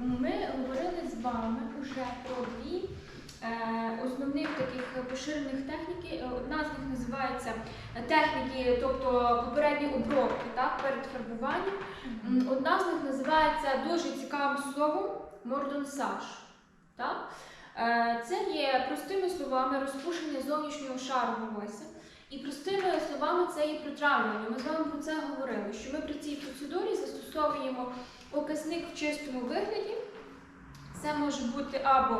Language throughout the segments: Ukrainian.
ми говорили з вами вже про дві е, основних таких поширених техніки. Е, Одна з них називається техніки, тобто попередні обробки так, перед фарбуванням. Одна з них називається дуже цікавим словом мордонсаж. Так? Е, Це є простими словами розпушення зовнішнього шару волосся. І простими словами це є протравлення. Ми з вами про це говорили, що ми при цій процедурі застосовуємо показник в чистому вигляді. Це може бути або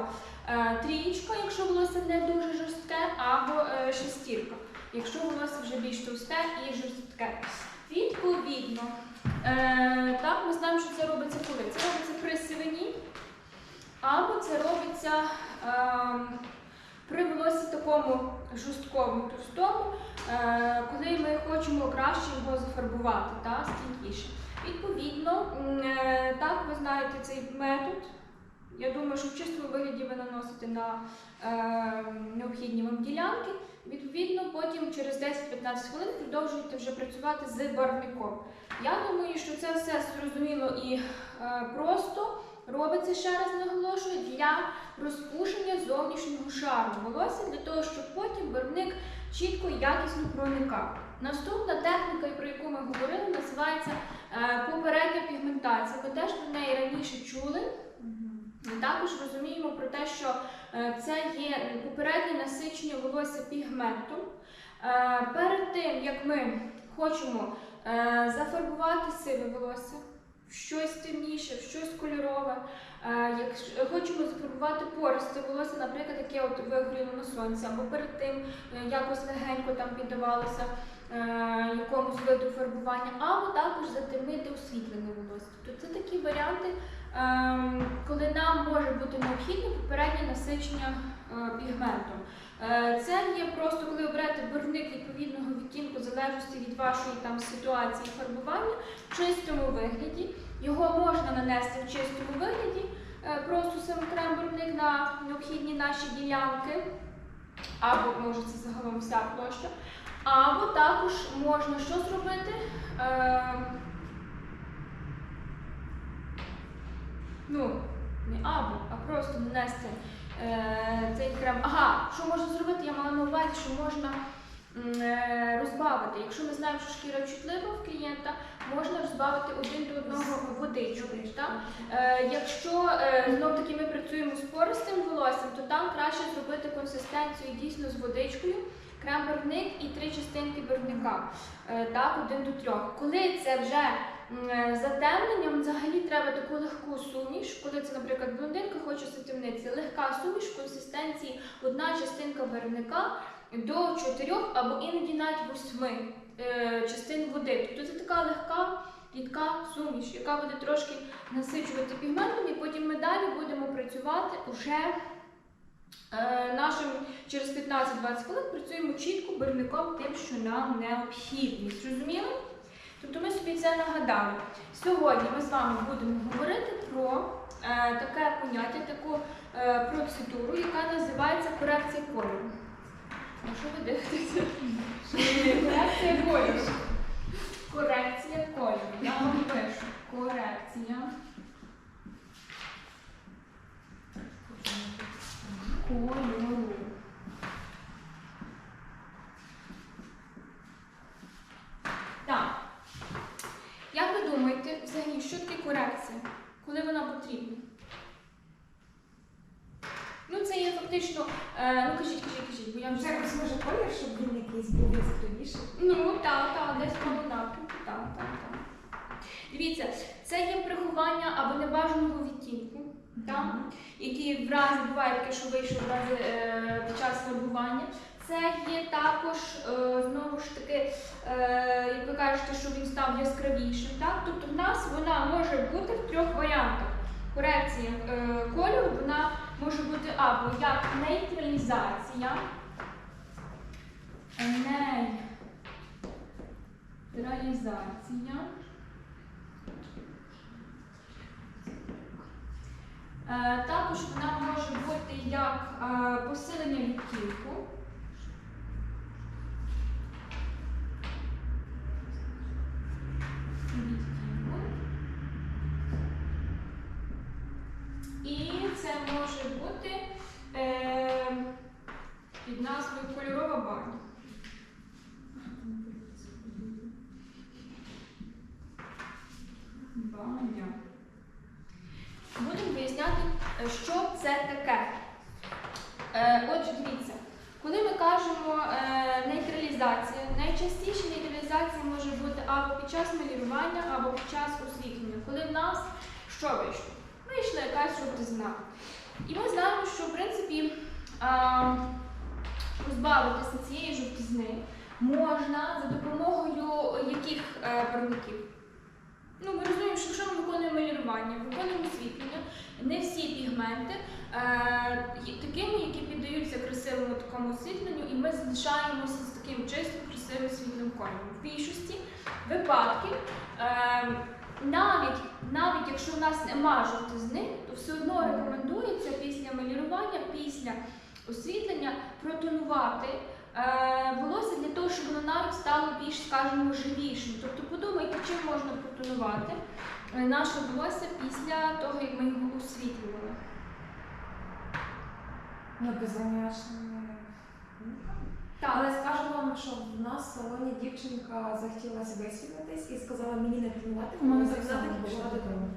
е, трієчка, якщо волосся не дуже жорстке, або е, шестірка, якщо волосся вже більш товсте і жорстке. Відповідно, е, так, ми знаємо, що це робиться коли? Це робиться при сивині, або це робиться е, при волосі такому жорсткому, товстому, коли ми хочемо краще його зафарбувати, та, стійкіше. Відповідно, е, так ви знаєте цей метод. Я думаю, що в чистому вигляді ви наносите на е, необхідні вам ділянки. Відповідно, потім через 10-15 хвилин продовжуєте вже працювати з барвником. Я думаю, що це все зрозуміло і е, просто робиться ще раз наголошую для розпушення зовнішнього шару волосся для того, щоб потім барвник чітко і якісно проникав. Наступна техніка, про яку ми говорили, називається е, попередня пігментація. Ви теж про неї раніше чули. Ми також розуміємо про те, що е, це є попереднє насичення волосся пігментом. Е, Перед тим, як ми хочемо зафарбувати сиве волосся в щось темніше, в щось кольорове, якщо хочемо зафарбувати пористе волосся, наприклад, яке от вигоріло на сонці, або перед тим якось легенько там піддавалося якомусь виду фарбування, або також затемнити освітлене волосся. Тобто це такі варіанти. Ем, коли нам може бути необхідне попереднє насичення е, пігментом. Е, Це є просто коли берете барвник відповідного відтінку, в залежності від вашої там ситуації фарбування в чистому вигляді. Його можна нанести в чистому вигляді, е, просто сам крем барвник на необхідні наші ділянки, або може це загалом вся площа. Або також можна що зробити? Ем, ну, не або, а просто нанести е, цей крем. Ага, що можна зробити? Я мала на увазі, що можна е, розбавити. Якщо ми знаємо, що шкіра чутлива в клієнта, можна розбавити один до одного? Е, якщо е, знов таки ми працюємо з пористим волоссям, то там краще зробити консистенцію дійсно з водичкою. Крем барвник і три частинки барвника, е, так, один до трьох. Коли це вже е, затемненням, взагалі треба таку легку суміш, коли це, наприклад, блондинка хоче затемнитися, легка суміш в консистенції одна частинка барвника до чотирьох або іноді навіть восьми е, частин води. Тобто це така легка, рідка суміш, яка буде трошки насичувати пігментом, і потім ми далі будемо працювати уже. Е, Нашим через 15-20 хвилин працюємо чітко барвником тим, що нам необхідно. Зрозуміли? Тобто ми собі це нагадали. Сьогодні ми з вами будемо говорити про е, таке поняття, таку е, процедуру, яка називається корекція кольору. Ну, що ви дивитеся? Корекція кольору. Корекція кольору. Я вам пишу. Корекція кольору. Так. Як ви думаєте, взагалі, що таке корекція? Коли вона потрібна? Ну, це є фактично. Е, ну, кажіть, кажіть, кажіть, бо я вже. Це якось може колір, щоб він якийсь був яскравіший. Ну, так, так, десь в тому напрямку, так, так, так. Дивіться, це є приховання або небажаного відтінку, так, який в разі буває таке, що вийшов в е, під час фарбування. Це є також, е, знову ж таки, е, як ви кажете, що він став яскравішим. Так? Тобто в нас вона може бути в трьох варіантах. Корекція е, кольору вона може бути або як нейтралізація. Нейтралізація. Е, Також вона може бути як е, посилення відтінку. Відтінку. Баня. Будемо виясняти, е, що це таке. Е, Отже, дивіться, коли ми кажемо е, нейтралізація, найчастіше нейтралізація може бути або під час малювання, або під час освітлення. Коли в нас що вийшло? Вийшла якась жовтизна. І ми знаємо, що в принципі позбавитися цієї жовтизни можна за допомогою яких е, барвників? Ну, ми розуміємо, що якщо ми виконуємо малювання, виконуємо освітлення, не всі пігменти е, є такими, які піддаються красивому такому освітленню, і ми залишаємося з таким чистим, красивим світлим кольором. В більшості випадків, е, навіть, навіть якщо в нас нема жовтизни, то все одно рекомендується після малювання, після освітлення протонувати волосся для того, щоб воно навіть стало більш, скажімо, живішим. Тобто подумайте, чим можна протонувати е, наше волосся після того, як ми його освітлювали. Ну, без зам'яшення. Так. Але скажу вам, що в нас в салоні дівчинка захотілася висвітлитись і сказала мені не мене вона і пішла додому.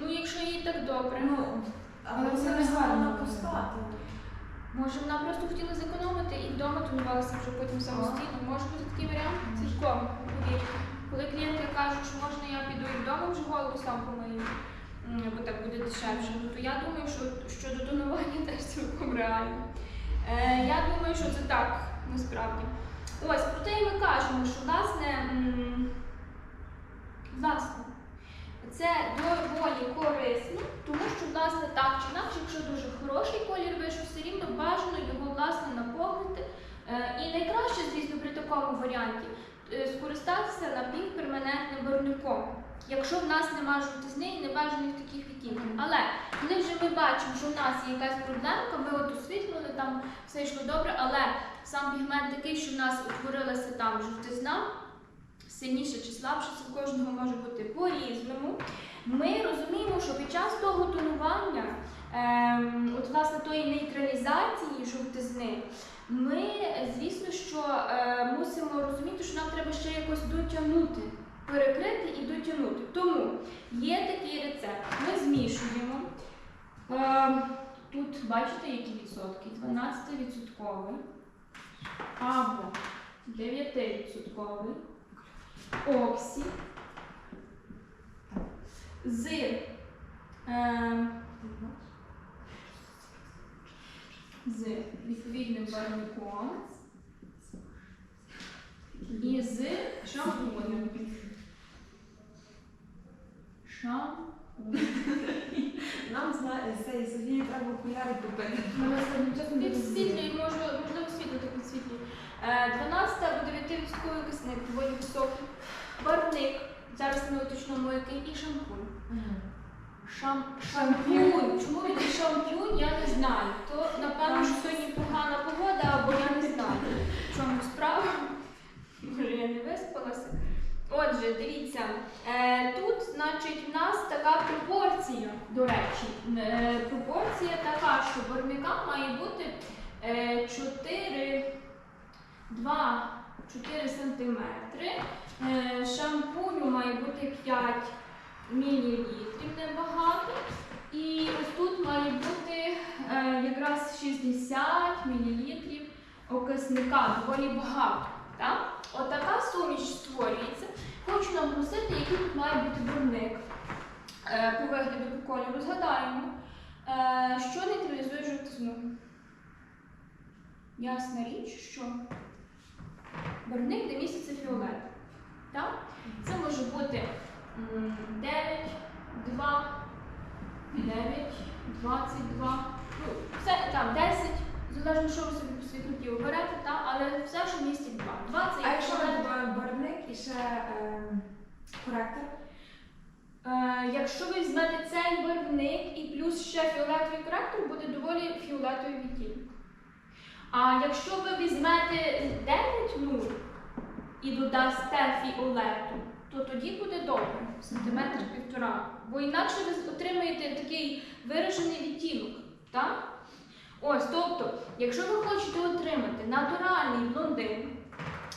Ну, якщо їй так добре, Ну, але це не гарно пускати. Може вона просто хотіла зекономити і вдома тонувалася вже потім самостійно. Може бути такий варіант? Цілком, повірте. Коли клієнти кажуть, що можна я піду і вдома вже голову сам помию, бо так буде дешевше, ну, то я думаю, що щодо тонування теж цілком реально. Е, я думаю, що це так насправді. Ось, проте і ми кажемо, що власне, власне, це доволі корисно, тому що, власне, так чи інакше, якщо дуже хороший колір вийшов, все рівно бажано його власне наповнити. Е, І найкраще, звісно, при такому варіанті е, скористатися напівперманентним барвником. Якщо в нас немає жовтизни і небажаних таких відтінків. Але коли вже ми бачимо, що в нас є якась проблемка, ми от освітлили, там все йшло добре, але сам пігмент такий, що в нас утворилася там жовтизна, сильніше чи слабше, це в кожного може бути по-різному. Ми розуміємо, що під час того тонування, ем, от власне тої нейтралізації жовтизни, ми, е, звісно, що е, мусимо розуміти, що нам треба ще якось дотягнути, перекрити і дотягнути. Тому є такий рецепт. Ми змішуємо. Ем, тут бачите, які відсотки? 12% або 9% оксі з е, з відповідним барвником і з шампунем. Шампунь. Нам знає цей Софії треба окуляри купити. Підсвітлюй, можу, можливо, світло так підсвітлює. Е, 12 або 9 відсотковий кисник, доволі високий. Барвник, зараз ми уточнимо який, і шампунь. Шам... Шампунь. Чому він шампунь, я не знаю. То напевно, що сьогодні погана погода, або я не знаю. В чому справа? Може, я не виспалася. Отже, дивіться, е, тут, значить, в нас така пропорція, до речі, е, пропорція така, що барвника має бути е, 4, 2, 4 сантиметри, е, шампуню має бути 5 мілілітрів небагато. І ось тут має бути е, якраз 60 мілілітрів окисника, доволі багато. Так? Отака суміш створюється. Хочу нам просити, який тут має бути барвник е, по вигляду по кольору. Згадаємо, що нейтралізує жовтизну. Ясна річ, що барвник де місяця фіолет. Так? Це може бути 9, 2, 9, 22, ну, все там 10, залежно, що ви собі по світлоті оберете, та, але все, що містить 2. 2 це А якщо ми барвник і ще е, коректор? Е, якщо ви візьмете цей барвник і плюс ще фіолетовий коректор, буде доволі фіолетовий відтінок. А якщо ви візьмете 9 і додасте фіолету, то тоді буде добре, сантиметр півтора. Бо інакше ви отримаєте такий виражений відтінок. Так? Ось, тобто, якщо ви хочете отримати натуральний блондин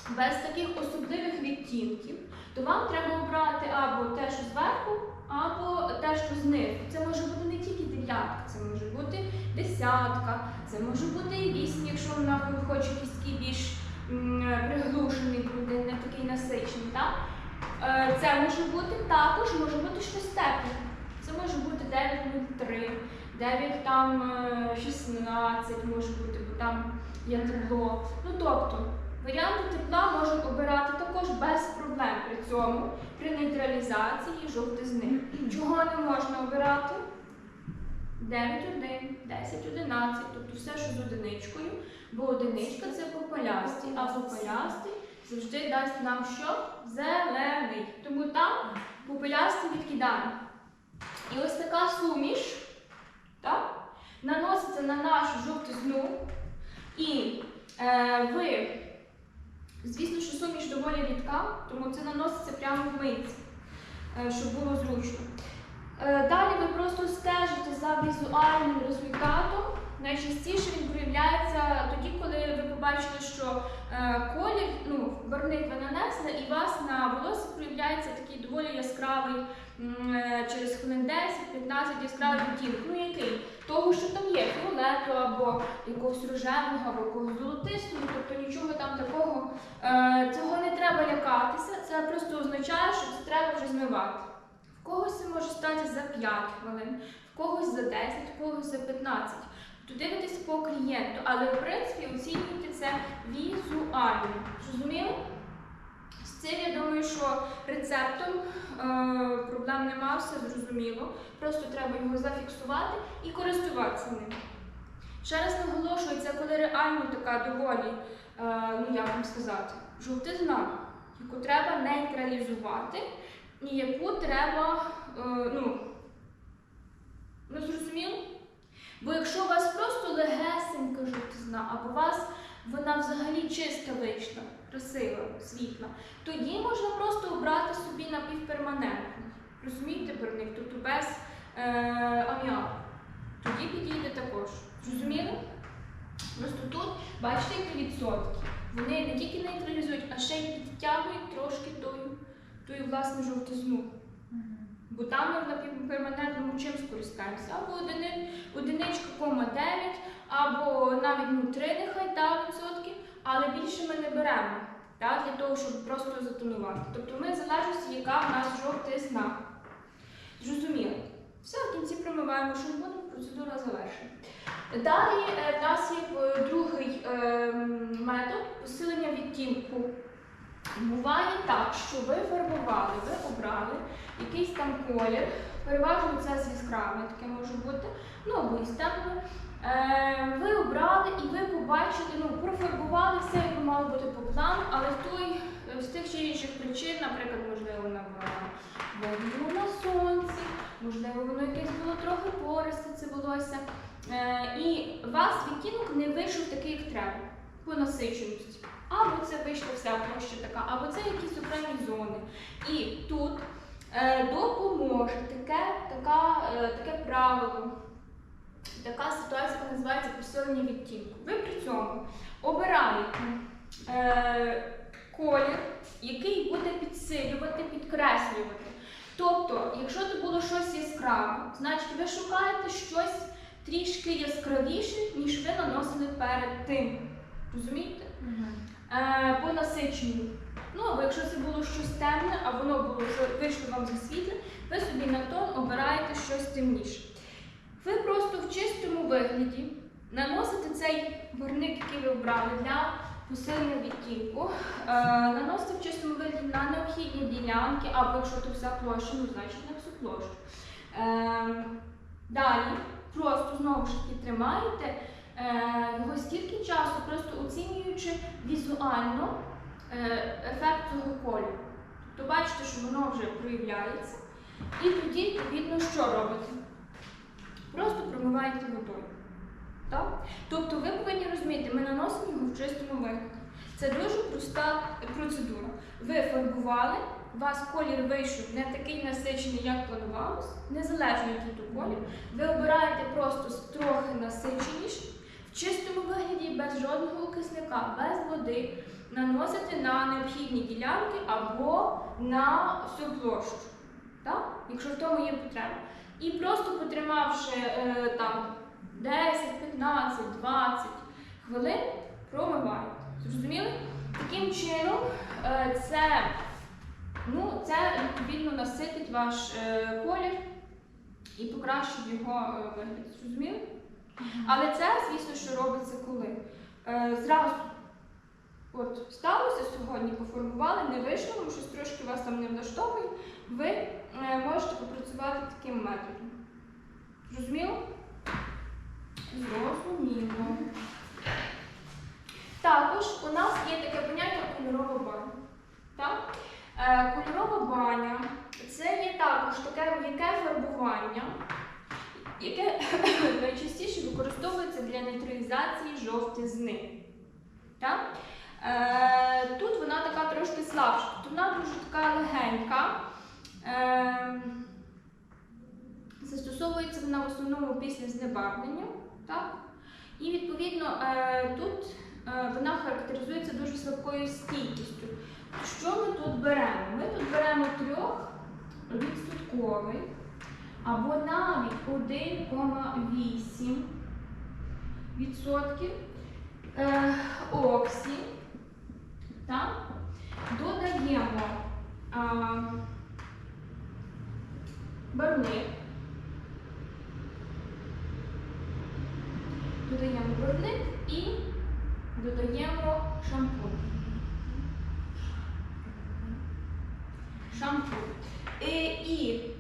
без таких особливих відтінків, то вам треба обрати або те, що зверху, або те, що знизу. Це може бути не тільки дев'ятка, це може бути десятка, це може бути і вісім, якщо вона хоче якийсь більш приглушений не такий насичений. Так? Е, Це може бути також, може бути щось тепле. Це може бути 9.03, 9 там е, 16, може бути, бо там є тепло. Ну тобто, варіанти тепла можна обирати також без проблем при цьому, при нейтралізації жовтизни. Чого не можна обирати? 9.1, 10.11, тобто все, що з одиничкою, бо одиничка це попелястий, а попелястий завжди дасть нам що? Зелений. Тому там попелястий відкидаємо. І ось така суміш так, наноситься на нашу жовтизну. І е, ви, звісно, що суміш доволі рідка, тому це наноситься прямо в митці, е, щоб було зручно. Е, Далі ви просто стежите за візуальним результатом. Найчастіше він проявляється тоді, коли ви побачили, що е, колір, ну, барвник ви і у вас на волосі проявляється такий доволі яскравий через хвилин 10-15 яскравий відтінок. Ну який? Того, що там є, фіолету або якогось рожевого, або якогось золотистого, тобто нічого там такого. Е, цього не треба лякатися, це просто означає, що це треба вже змивати. В когось це може стати за 5 хвилин, в когось за 10, в когось за 15. То дивитесь по клієнту, але в принципі оцінюйте це візуально. Зрозуміли? Цим я думаю, що рецептом е, проблем нема, все зрозуміло. Просто треба його зафіксувати і користуватися ним. Ще раз наголошую, це коли реально така доволі, е, ну як вам сказати, жовтизна, яку треба нейтралізувати і яку треба, е, ну, ну зрозуміло? Бо якщо у вас просто легесенька жовтизна, або у вас вона взагалі чиста вийшла, красива, світла, тоді можна просто обрати собі напівперманентний. Розумієте, барвник? Тобто без е, аміаку. Тоді підійде також. Зрозуміли? Просто тут, бачите, які відсотки. Вони не тільки нейтралізують, а ще й підтягують трошки тою, тою власне жовтизну. Бо там ми в напівперманентному чим скористаємося? Або одини, одиничка, кома 9, або навіть ну, 3 нехай та, відсотки, але більше ми не беремо та, для того, щоб просто затонувати. Тобто ми в залежності, яка в нас жовтизна. Зрозуміло. Все, в кінці промиваємо шампунем, процедура завершена. Далі е, в нас є е, другий е, метод посилення відтінку. Буває так, що ви фарбували, ви обрали якийсь там колір, переважно це з яскравим таке може бути, ну або із темним. Е, ви обрали і ви побачили, ну, профарбували все, як мало бути по плану, але той, з тих чи інших причин, наприклад, можливо, вона була на сонці, можливо, воно якесь було трохи пористе, це волосся. Е, і вас відтінок не вийшов такий, як треба, по насиченості. Або це вийшла вся площа така, або це якісь окремі зони. І тут е, допоможе таке, така, е, таке правило, така ситуація, називається посилення відтінку. Ви при цьому обираєте е, колір, який буде підсилювати, підкреслювати. Тобто, якщо це було щось яскраве, значить ви шукаєте щось трішки яскравіше, ніж ви наносили перед тим. Розумієте? Е, по насиченню. Ну, або якщо це було щось темне, а воно було вийшло вам за світле, ви собі на тон обираєте щось темніше. Ви просто в чистому вигляді наносите цей барвник, який ви обрали для посилення відтінку, е, наносите в чистому вигляді на необхідні ділянки, або якщо це вся площа, ну значить на всю площу. Е, далі просто знову ж таки тримаєте е, його стільки часу, просто оцінюючи візуально ефект цього кольору. Тобто бачите, що воно вже проявляється, і тоді, відповідно, що робите? Просто промиваєте водою. Так? Тобто ви повинні розуміти, ми наносимо його в чистому вигляді. Це дуже проста процедура. Ви фарбували, у вас колір вийшов не такий насичений, як планувалось, незалежно який то колір. Ви обираєте просто трохи насиченіший. в чистому вигляді, без жодного окисника, без води, наносити на необхідні ділянки або на всю площу, так? якщо в тому є потреба. І просто потримавши е, там 10, 15, 20 хвилин, промиваєте. Зрозуміли? Таким чином, е, це, ну, це відповідно наситить ваш е, колір і покращить його е, вигляд. Зрозуміли? Але це, звісно, що робиться коли. Е, зразу от сталося сьогодні, поформували, не вийшло, тому щось трошки вас там не влаштовує, ви е, можете попрацювати таким методом. Зрозуміло? Зрозуміло. Також у нас є таке поняття кольорова баня. Так? Е, кольорова баня це є також таке м'яке фарбування, яке найчастіше використовується для нейтралізації жовтизни. Так? Е, тут вона така трошки слабша, тобто вона дуже така легенька. Е, застосовується вона в основному після знебарвлення. Так? І відповідно е, тут вона характеризується дуже слабкою стійкістю. Що ми тут беремо? Ми тут беремо трьох відсотковий або навіть 1,8 відсотків е, оксі. Так? Додаємо а, барвник. Додаємо барвник і додаємо шампунь. Шампунь. І, і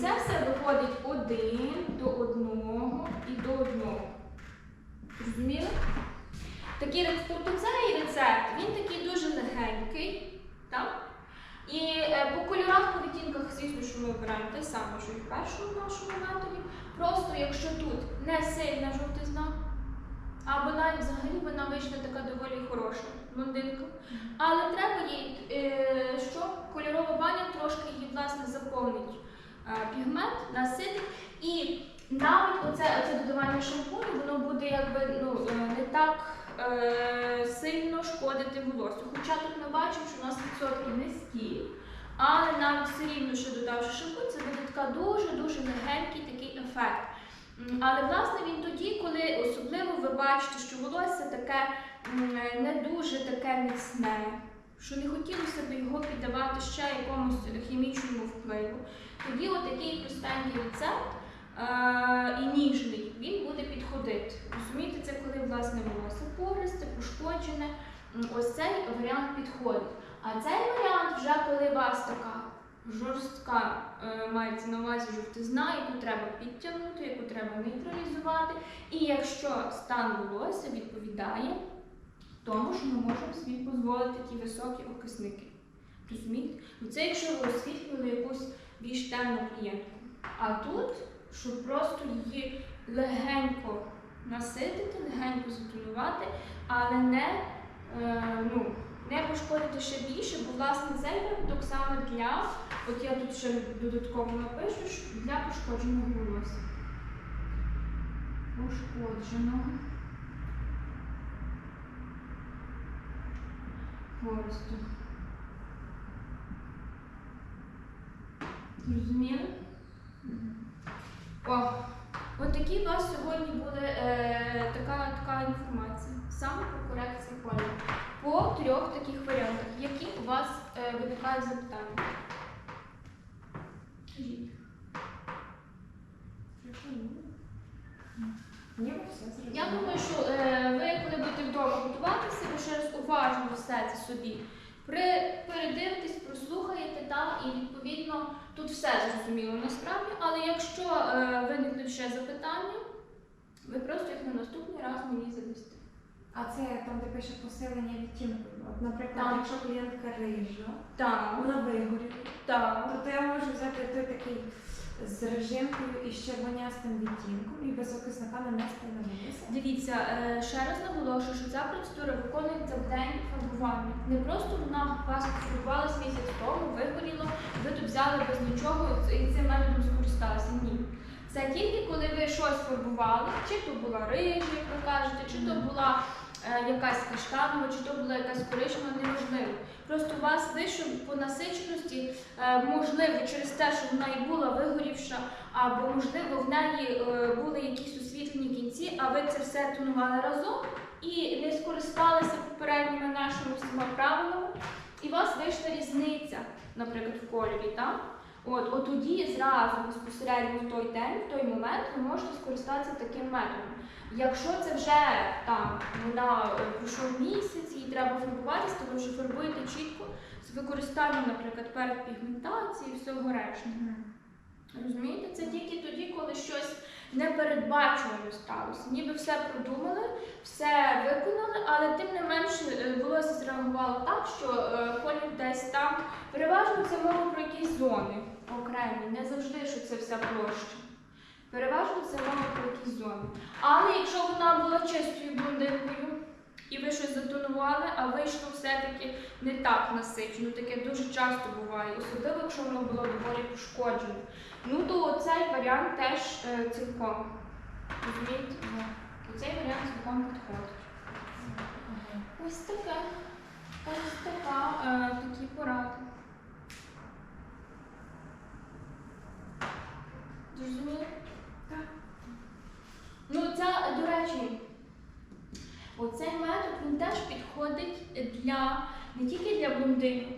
це все виходить один до одного і до одного. Розуміли? Такий рецепт, тобто цей рецепт, він такий дуже легенький. Так? І е, по кольорах, по відтінках, звісно, що ми обираємо те саме, що і в першому нашому методі. Просто якщо тут не сильна жовтизна, або навіть взагалі вона вийшла така доволі хороша блондинка. Але треба їй, е, щоб кольорова баня трошки її власне заповнить е, пігмент, наситить. І навіть оце, оце додавання шампуню, воно буде якби ну, е, не так е, сильно шкодити волосся. Хоча тут ми бачимо, що у нас відсотки низькі. Але навіть все рівно, що додавши шампунь, це буде така дуже-дуже легенький такий ефект. Але власне він тоді, коли особливо ви бачите, що волосся таке не дуже таке міцне, що не хотілося б його піддавати ще якомусь хімічному впливу. Тоді отакий простенький рецепт і ніжний, він буде підходити. Розумієте, це коли власне волосся пористе, пошкоджене. Ось цей варіант підходить. А цей варіант вже коли у вас така жорстка е, мається на увазі жовтизна, яку треба підтягнути, яку треба нейтралізувати. І якщо стан волосся відповідає тому, що ми можемо собі дозволити ті високі окисники. Розумієте? Ну, Це якщо ви освітлювали якусь більш темну клієнтку. А тут, щоб просто її легенько наситити, легенько затонувати, але не, е, ну, не пошкодити ще більше, бо власне цей продукт саме для, от я тут ще додатково напишу, для пошкодженого волосся. Пошкодженого. Хворосту. Зрозуміли? О, от такі у вас сьогодні буде е, така, така інформація. Саме про корекцію кольору. По трьох таких варіантах. Які у вас е, виникають запитання? Я думаю, що е, ви, коли будете вдома готуватися, ви ще раз уважно все це собі передивитесь, прослухаєте, та, і відповідно тут все зрозуміло насправді. Але якщо е, виникнуть ще запитання, ви просто їх на наступний раз мені задасте. А це там, де пише посилення відтінку. От, наприклад, Так. якщо клієнтка рижа, Так, вона вигоріла, так. то я можу взяти той такий з режимкою і з червонястим відтінком і без окисника нанести на. Дивіться, е, ще раз наголошую, що ця процедура виконується в день фарбування. Не просто вона у вас фарбувалась місяць тому, вигоріло, ви тут взяли без нічого і цим методом скористалися. Ні. Це тільки коли ви щось фарбували, чи то була рижа, як ви кажете, чи то була якась каштанова, чи то була якась коричнева, неважливо. Просто у вас вийшов по насиченості, е, можливо, через те, що вона і була вигорівша, або можливо в неї е, були якісь освітлені кінці, а ви це все тонували разом і не скористалися попередніми нашими всіма правилами, і у вас вийшла різниця, наприклад, в кольорі, так? От, от тоді зразу безпосередньо в той день, в той момент ви можете скористатися таким методом. Якщо це вже там вона е, пройшов місяць, їй треба фарбуватися, то ви вже фарбуєте чітко з використанням, наприклад, перед пігментації і всього решти. Розумієте, це тільки тоді, коли щось непередбачуване сталося. Ніби все продумали, все виконали, але тим не менше е, волосся зреагувало так, що е, колір десь там. Переважно це мова про якісь зони окремі, не завжди, що це вся площа. Переважно про якісь зони. Але якщо вона була чистою блондинкою, і ви щось затонували, а вийшло все-таки не так насичено, таке дуже часто буває, особливо якщо воно було доволі пошкоджено. Ну то цей варіант теж е, цілком. Розумієте? То цей варіант цілком підходить. Ось таке. Ось така, е, такі поради. Зрозуміли? Так. Ну, це, до речі, оцей метод він теж підходить для не блондинок,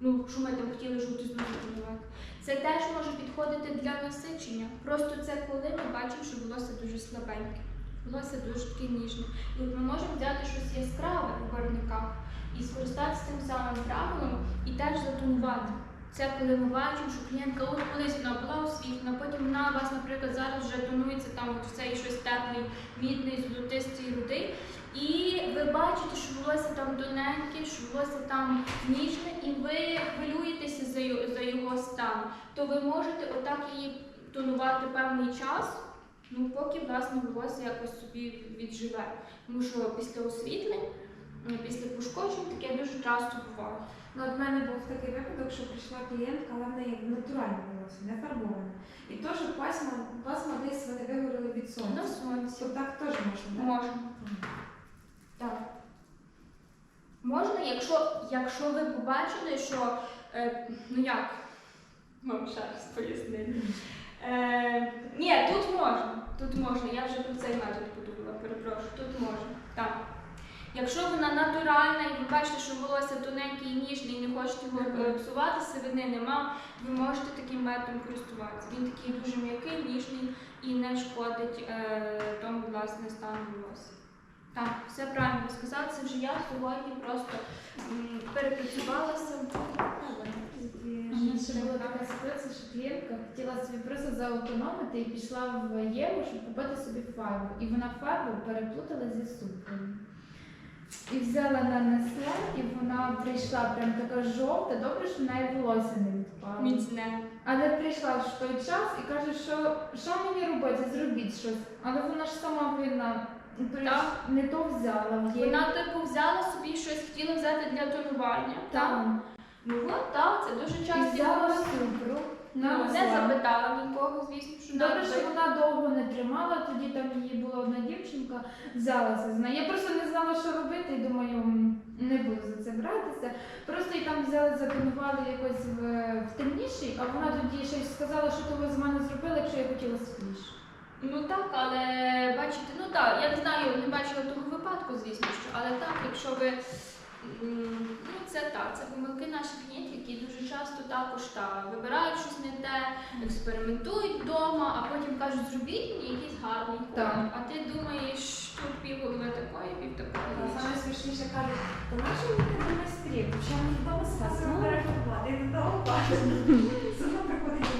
ну, що ми там хотіли жовту знову подавати. Це теж може підходити для насичення. Просто це коли ми бачимо, що волосся дуже слабеньке, волосся дуже таке ніжне. І от ми можемо взяти щось яскраве у барвниках і скористатися тим самим правилом і теж затонувати. Це коли ми бачимо, що клієнтка от колись вона була освітлена, потім вона у вас, наприклад, зараз вже тонується там от в цей щось теплий, мідний, золотистий, рудий. І ви бачите, що волосся там тоненьке, що волосся там ніжне, і ви хвилюєтеся за його, стан, то ви можете отак її тонувати певний час, ну поки власне волосся якось собі відживе. Тому що після освітлень, після пошкоджень таке дуже часто буває. Ну, от в мене був такий випадок, що прийшла клієнтка, але в неї натуральне волосся, не фарбоване. І теж пасма, пасма десь вони вигоріли від сонця. На сонці. То так теж можна, так? Можна. Так. Можна, якщо, якщо ви побачили, що е, ну як, вам ще раз пояснити. Е, ні, тут можна. Тут можна. Я вже про цей метод подумала, перепрошую. Тут можна. Так. Якщо вона натуральна і ви бачите, що волосся тоненьке і ніжне, і не хочете його псувати, сивини нема, ви можете таким методом користуватися. Він такий дуже м'який, ніжний і не шкодить е, тому, власне, стану волосся. Так, все правильно ви сказали, це вже я сьогодні просто м, перепрацювалася. Ще була така ситуація, що клієнтка хотіла собі просто заекономити і пішла в Єву, щоб купити собі фарбу. І вона фарбу переплутала зі сумкою. І взяла нанесла, і вона прийшла прям така жовта, добре, що в неї волосся не відпало. Міцне. Але прийшла в той час і каже, що що мені робити, зробіть щось. Але вона ж сама винна, Так. не то взяла в. Вона типу взяла собі щось, хотіла взяти для тонування. Так? Ну от так, це дуже І часто. взяла буває. супру, Ну, не запитала нікого, звісно, що Добре, що вона довго не тримала, тоді там її була одна дівчинка, взялася з нею. Я просто не знала, що робити, і думаю, не буду за це братися. Просто її там взяли, запанували якось в, в темніший, а вона тоді ще й сказала, що то ви з мене зробили, якщо я хотіла світліше. Ну так, але бачите, ну так, я не знаю, не бачила того випадку, звісно, що, але так, якщо ви. Ну, це так, це помилки наших клієнтів, які дуже часто також та, вибирають щось не те, експериментують вдома, а потім кажуть, зробіть мені якийсь гарний. Так. А ти думаєш, тут пів голови такої, пів такої. А Саме смішніше кажуть, то нащо мені не майстрів? Що мені вдома сказано перефарбувати? Я додому бачу. Сама приходить до